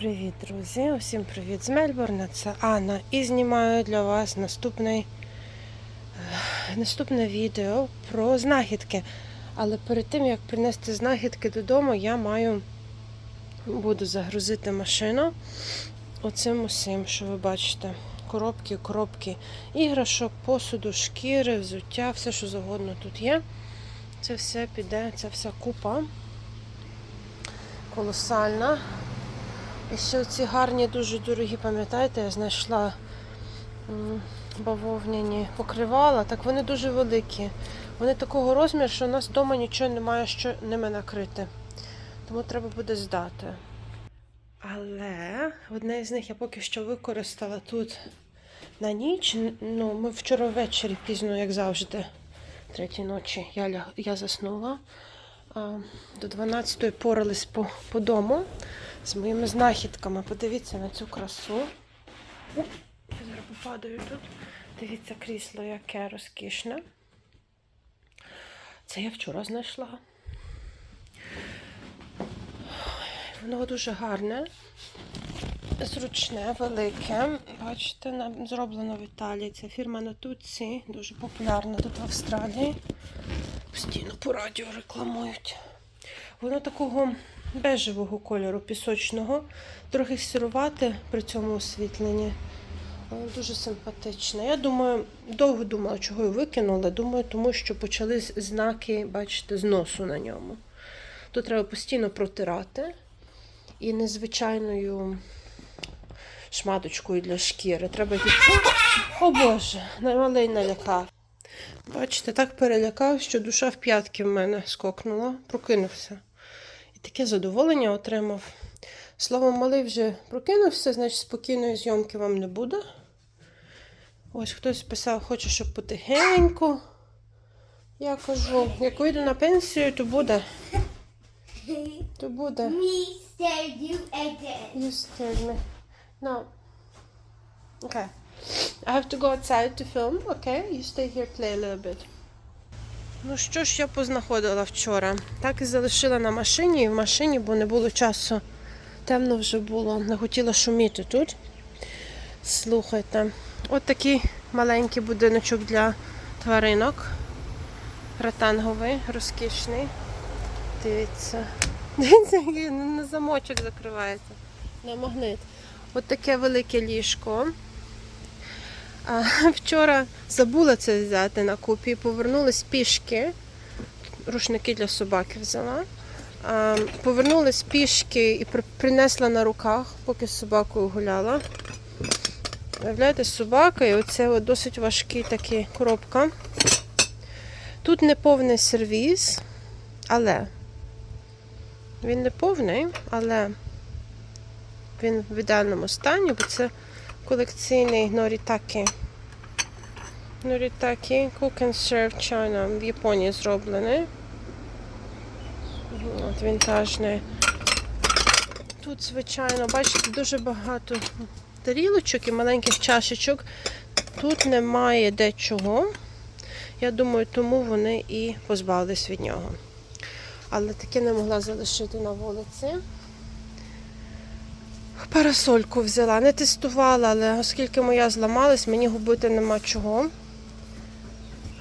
Привіт, друзі! Усім привіт з Мельбурна. Це Анна. І знімаю для вас наступний, е, наступне відео про знахідки. Але перед тим, як принести знахідки додому, я маю буду загрузити машину оцим усім, що ви бачите. Коробки, коробки іграшок, посуду, шкіри, взуття, все, що завгодно тут є. Це все піде, це вся купа. Колосальна. І ще ці гарні, дуже дорогі, пам'ятаєте, я знайшла бавовняні покривала, так вони дуже великі. Вони такого розміру, що у нас вдома нічого немає, що ними накрити. Тому треба буде здати. Але одне з них я поки що використала тут на ніч. Ну, ми вчора ввечері пізно, як завжди, третій ночі, я, я заснула. До 12-ї порались по, по дому з моїми знахідками. Подивіться на цю красу. Я зараз попадаю тут. Дивіться, крісло яке розкішне. Це я вчора знайшла. Воно дуже гарне, зручне, велике. Бачите, зроблено в Італії. Це фірма Натуці, дуже популярна тут в Австралії. Постійно по радіо рекламують. Воно такого бежевого кольору, пісочного, трохи сірувати при цьому освітленні. Але Дуже симпатичне. Я думаю, довго думала, чого її викинула. Думаю, тому що почались знаки, бачите, зносу на ньому. Тут треба постійно протирати. І незвичайною шматочкою для шкіри. Треба від... О Боже, малий налякав. Бачите, так перелякав, що душа в п'ятки в мене скокнула, прокинувся. Таке задоволення отримав. Словом, малий вже прокинувся, значить спокійної зйомки вам не буде. Ось хтось писав, хоче, щоб потихеньку. Я кажу, як вийду на пенсію, то буде. То буде. You scared me. No. Okay. I have to go outside to film, okay? You stay here, play a little bit. Ну що ж я познаходила вчора? Так і залишила на машині, і в машині, бо не було часу. Темно вже було, не хотіла шуміти тут. Слухайте, от такий маленький будиночок для тваринок. Ратанговий, розкішний. Дивіться. Дивіться, який на замочок закривається. На магнит. От таке велике ліжко. А, вчора забула це взяти на купі, повернулись пішки. Рушники для собаки взяла. А, повернулись пішки і принесла на руках, поки з собакою гуляла. Уявляєте, собака, і оце досить важкий такий коробка. Тут не повний сервіз, але він не повний, але він в ідеальному стані, бо це колекційний норітакі. Норітакі Cook and Serve China в Японії зроблений. От вінтажний. Тут, звичайно, бачите, дуже багато тарілочок і маленьких чашечок. Тут немає дечого. Я думаю, тому вони і позбавились від нього. Але таке не могла залишити на вулиці. Парасольку взяла, не тестувала, але оскільки моя зламалась, мені губити нема чого.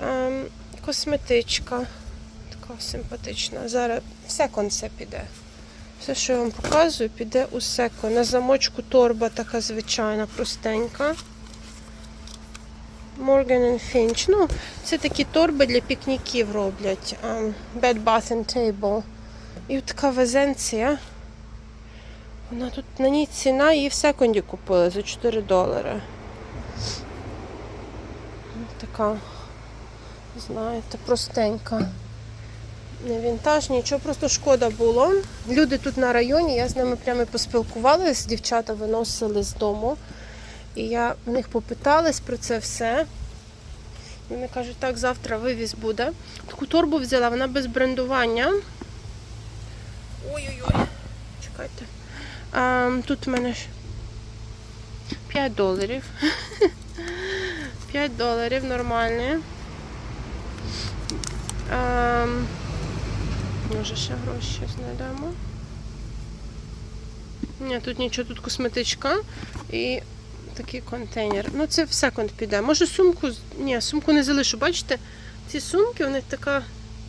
Ем, косметичка. Така симпатична. Зараз в секонд це піде. Все, що я вам показую, піде у секонд. На замочку торба така звичайна, простенька. Morgan Finch. Ну, це такі торби для пікніків роблять. Um, Bed Bath and Table. І така везенція. Вона тут на ній ціна, її в секунді купили за 4 долари. Така, знаєте, простенька. Не вінтаж, нічого, просто шкода було. Люди тут на районі, я з ними прямо поспілкувалася, дівчата виносили з дому. І я в них попиталась про це все. Вони кажуть, так, завтра вивіз буде. Таку торбу взяла, вона без брендування. Ой-ой-ой, чекайте. А, тут в мене ж 5 доларів. 5 доларів нормальні. А, може ще гроші знайдемо. Ні, тут нічого, тут косметичка і такий контейнер. Ну, це в секонд піде. Може сумку. Ні, сумку не залишу. Бачите, ці сумки, у них така,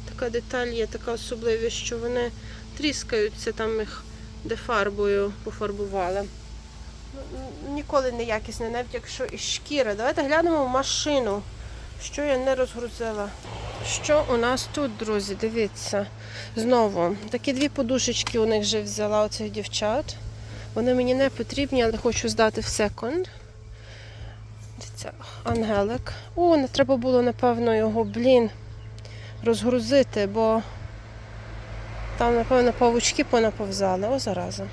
така деталь є, така особливість, що вони тріскаються, там їх де фарбою пофарбували. Ну, Ніколи не якісне, навіть якщо і шкіра. Давайте глянемо в машину, що я не розгрузила. Що у нас тут, друзі? Дивіться. Знову, такі дві подушечки у них вже взяла у цих дівчат. Вони мені не потрібні, але хочу здати в секонд. Дивіться, Ангелик. О, не треба було, напевно, його, блін, розгрузити, бо там, напевно, павучки понаповзали. О, зараза.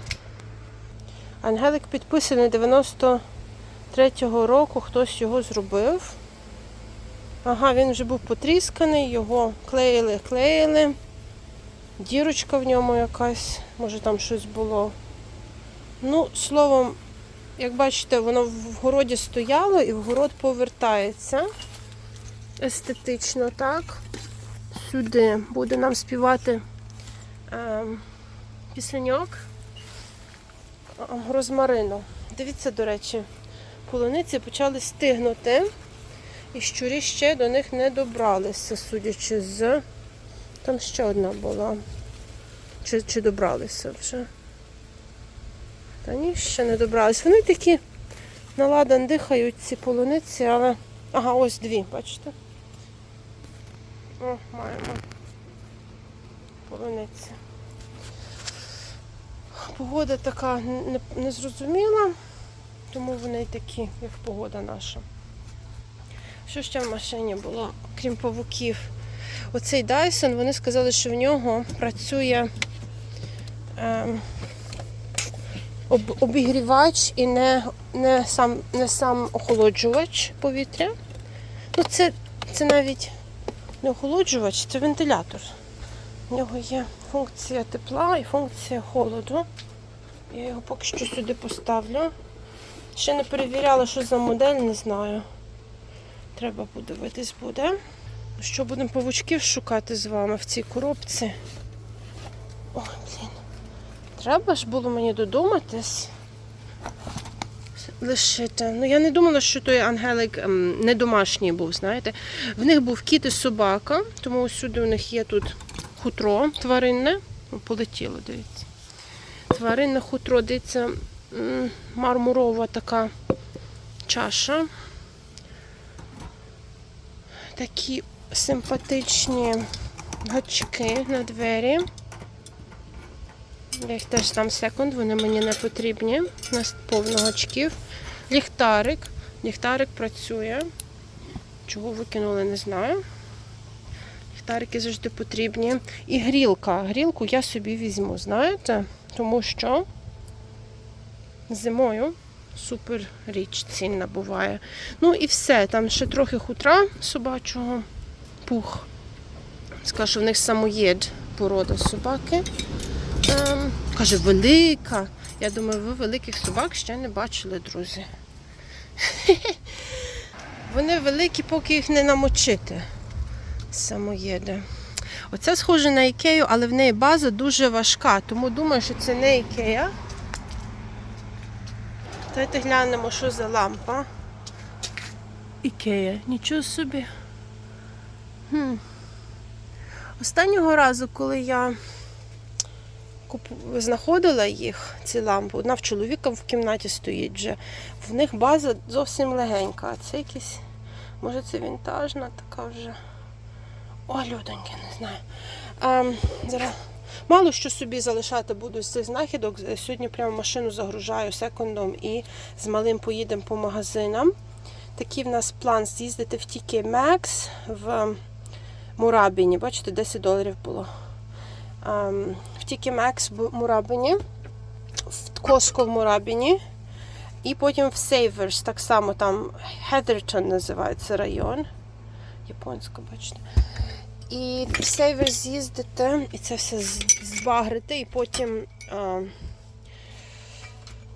Ангелик підписаний 93-го року, хтось його зробив. Ага, він вже був потрісканий, його клеїли, клеїли. Дірочка в ньому якась, може там щось було. Ну, словом, як бачите, воно в городі стояло і в город повертається. Естетично, так. Сюди буде нам співати пісеньок ем, розмарину. Дивіться, до речі, полуниці почали стигнути. І щурі ще до них не добралися, судячи з. Там ще одна була. Чи, чи добралися вже? Та ні, ще не добрались. Вони такі наладан дихають ці полуниці, але. Ага, ось дві, бачите? О, маємо. Полуниці. Погода така незрозуміла, тому вони такі, як погода наша. Що ще в машині було, крім павуків? Оцей Dyson, вони сказали, що в нього працює ем, об, обігрівач і не, не, сам, не сам охолоджувач повітря. Ну, це, це навіть не охолоджувач, це вентилятор. В нього є функція тепла і функція холоду. Я його поки що сюди поставлю. Ще не перевіряла, що за модель, не знаю. Треба подивитись буде. Що будемо павучків шукати з вами в цій коробці? Ой, блін. Треба ж було мені додуматись. Лишити. Ну, я не думала, що той ангелик ем, не домашній був, знаєте. В них був кіт і собака, тому сюди у них є тут хутро тваринне. Полетіло, дивіться. Тваринне хутро, дивіться, мармурова така чаша. Такі симпатичні гачки на двері. Я їх теж там секунд, вони мені не потрібні. У нас повно гачків. Ліхтарик. Ліхтарик працює. Чого викинули, не знаю. Ліхтарики завжди потрібні. І грілка. Грілку я собі візьму, знаєте? Тому що зимою супер річ цінна буває. Ну і все. Там ще трохи хутра собачого, пух. Скажу, що в них самоєд порода собаки. Ем, каже, велика. Я думаю, ви великих собак ще не бачили, друзі. Вони великі, поки їх не намочити. Самоєди. Оце схоже на ікею, але в неї база дуже важка, тому думаю, що це не ікея. Давайте глянемо, що за лампа. Ікея, нічого собі. Хм. Останнього разу, коли я знаходила їх, ці лампи, одна в чоловіка в кімнаті стоїть вже. В них база зовсім легенька, а це якісь, може це вінтажна така вже. О, людоньки, не знаю. Ем, зараз мало що собі залишати буду з цих знахідок. Сьогодні прямо машину загружаю секундом і з малим поїдемо по магазинам. Такий в нас план з'їздити в TK Maxx в Мурабіні. Бачите, 10 доларів було. Ем, в TK Maxx в Мурабіні, в Costco в Мурабіні. І потім в Savers, так само там Heatherton називається район. Японська, бачите. І в Savers з'їздите, і це все збагрите, і потім а,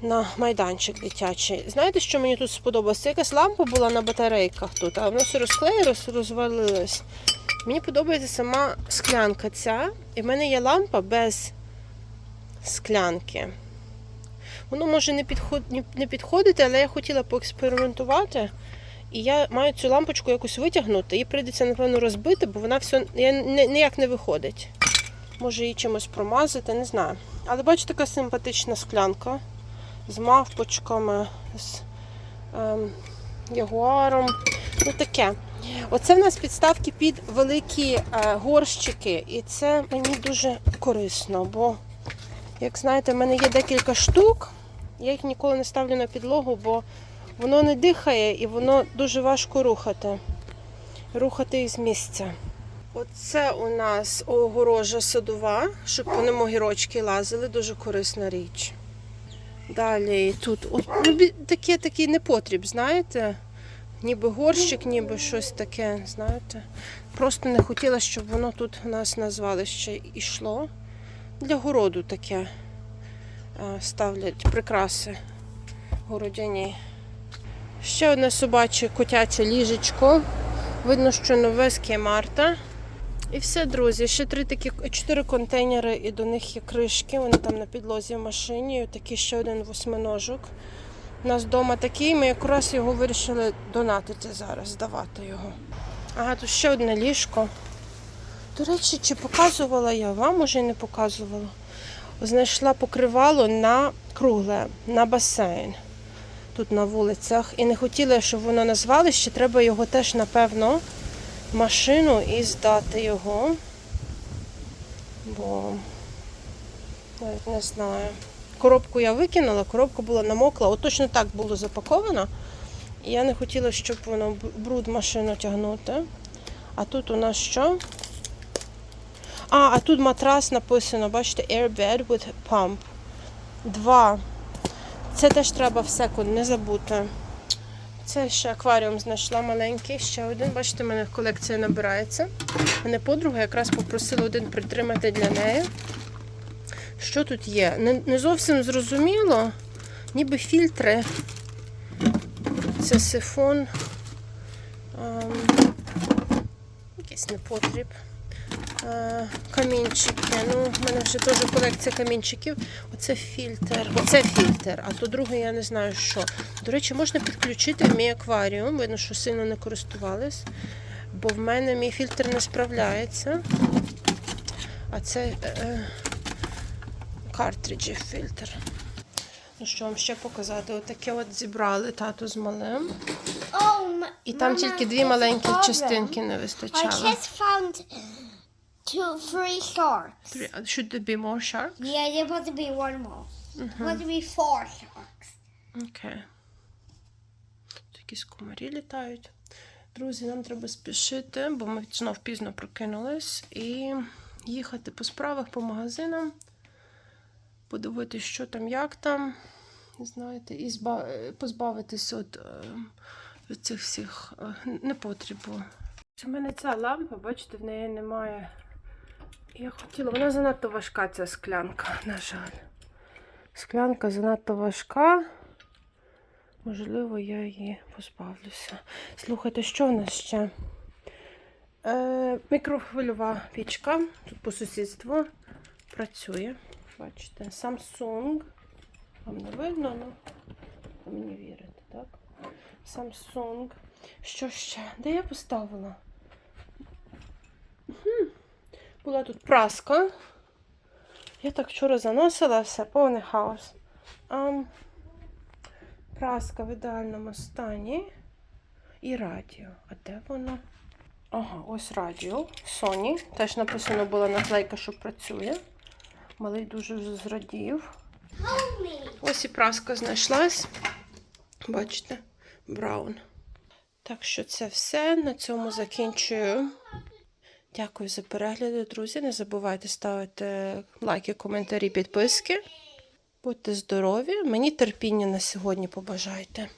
на майданчик дитячий. Знаєте, що мені тут сподобалось? Це якась лампа була на батарейках тут, а воно все розклеїлось, розвалилось. Мені подобається сама склянка ця. І в мене є лампа без склянки. Воно може не підходити, але я хотіла поекспериментувати. І я маю цю лампочку якось витягнути. Її прийдеться, напевно, розбити, бо вона все ніяк не виходить. Може її чимось промазати, не знаю. Але бачите, така симпатична склянка з мавпочками, з ем, ягуаром. Ну таке. Оце в нас підставки під великі е, горщики, і це мені дуже корисно, бо, як знаєте, в мене є декілька штук. Я їх ніколи не ставлю на підлогу, бо воно не дихає і воно дуже важко рухати. Рухати їх з місця. Оце у нас огорожа садова, щоб по ньому гірочки лазили, дуже корисна річ. Далі тут от, ну, таке, такий непотріб, знаєте? Ніби горщик, ніби щось таке, знаєте. Просто не хотіла, щоб воно тут у нас на звалище йшло. Для городу таке ставлять прикраси городяні. Ще одне собаче котяче ліжечко. Видно, що нове з Кемарта. І все, друзі. Ще три такі чотири контейнери, і до них є кришки. Вони там на підлозі в машині. Такий ще один восьминожок. У нас вдома такий, ми якраз його вирішили донатити зараз, здавати його. Ага, тут ще одне ліжко. До речі, чи показувала я вам, може і не показувала. Знайшла покривало на кругле, на басейн. Тут на вулицях. І не хотіла, щоб воно на звалище, треба його теж, напевно, машину і здати його. Бо навіть не знаю. Коробку я викинула, коробка була намокла, от точно так було запаковано. І я не хотіла, щоб воно бруд машину тягнути. А тут у нас що? А, а тут матрас написано, бачите, Airbed with pump. Два. Це теж треба в секунд не забути. Це ще акваріум знайшла маленький, ще один. Бачите, в мене колекція набирається. Мене подруга якраз попросила один притримати для неї. Що тут є? Не, не зовсім зрозуміло, ніби фільтри. Це сифон. Ем, якийсь непотріб. Е, камінчики. Ну, в мене вже теж колекція камінчиків. Оце фільтр. Оце фільтр, а то другий я не знаю що. До речі, можна підключити в мій акваріум. Видно, що сильно не користувались. Бо в мене мій фільтр не справляється. А це е, е, картриджі фільтр. Ну що вам ще показати? Отаке от зібрали тату з малим. І там тільки дві маленькі частинки не вистачало. Two, three sharks. Three- Should there be more sharks? Yeah, there's supposed to be one more. There's supposed to be four sharks. Окей. Тут якісь комарі літають. Друзі, нам треба спішити, бо ми знов пізно прокинулись. І їхати по справах, по магазинам, подивитися, що там, як там. Знаєте, і зба... е, позбавитись е, від цих всіх е, непотрібу. У мене ця лампа, бачите, в неї немає. Я хотіла, вона занадто важка, ця склянка, на жаль. Склянка занадто важка. Можливо, я її позбавлюся. Слухайте, що в нас ще? Е, мікрохвильова пічка. Тут по сусідству працює. Бачите, Samsung. Вам не видно, ну ви мені вірите, так? Samsung. Що ще? Де я поставила? Мгм. Була тут праска. Я так вчора заносила все, повний хаос. Ам, праска в ідеальному стані. І радіо. А де воно? Ага, ось радіо. Sony. Теж написано була наклейка, що працює. Малий дуже вже зрадів. Ось і праска знайшлась. Бачите, браун. Так що це все. На цьому закінчую. Дякую за перегляди, друзі. Не забувайте ставити лайки, коментарі, підписки. Будьте здорові. Мені терпіння на сьогодні побажайте.